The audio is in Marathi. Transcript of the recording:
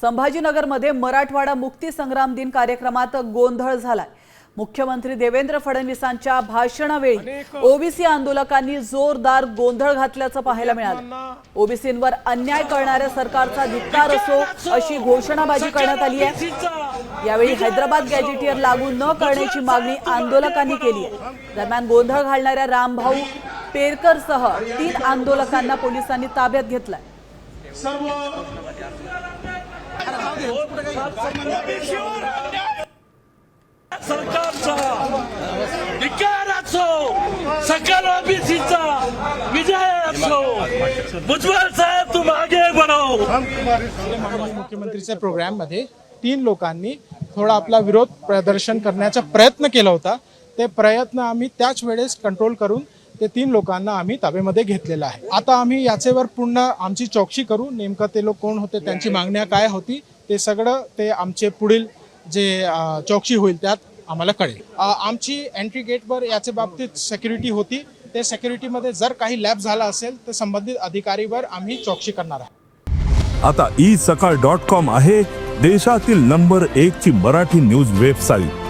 संभाजीनगरमध्ये मराठवाडा मुक्ती संग्राम दिन कार्यक्रमात गोंधळ झालाय. मुख्यमंत्री देवेंद्र फडणवीसांच्या भाषणावेळी ओबीसी आंदोलकांनी जोरदार गोंधळ घातल्याचं पाहायला मिळालं. ओबीसींवर अन्याय करणाऱ्या सरकारचा धिक्कार असो अशी घोषणाबाजी करण्यात आली आहे. यावेळी हैदराबाद गॅजेटियर लागू न करण्याची मागणी आंदोलकांनी केली आहे. दरम्यान गोंधळ घालणाऱ्या रामभाऊ पेरकरसह तीन आंदोलकांना पोलिसांनी ताब्यात घेतलाय. सरकारचा धिक्कार असो सकल ओबीसीचा विजय असो भुजबळ साहेब तू मागे बनव मुख्यमंत्रीच्या मुख्यमंत्रीच्या प्रोग्राममध्ये तीन लोकांनी थोडा आपला विरोध प्रदर्शन करण्याचा प्रयत्न केला होता. ते प्रयत्न आम्ही त्याच वेळेस कंट्रोल करून ते तीन लोकांना आम्ही ताब्यामध्ये घेतलेलं आहे. आता आम्ही याचेवर पूर्ण आमची चौकशी करू नेमकं ते लोक कोण होते त्यांची मागण्या काय होती ते सगळं ते आमचे पुढील जे चौकशी होईल त्यात आम्हाला कळेल. आमची एंट्री गेटवर याच्या बाबतीत सेक्युरिटी होती. ते सेक्युरिटीमध्ये जर काही लॅब झाला असेल तर संबंधित अधिकारीवर आम्ही चौकशी करणार आहे. आता ई सकाळ डॉट कॉम आहे देशातील नंबर एक ची मराठी न्यूज वेबसाईट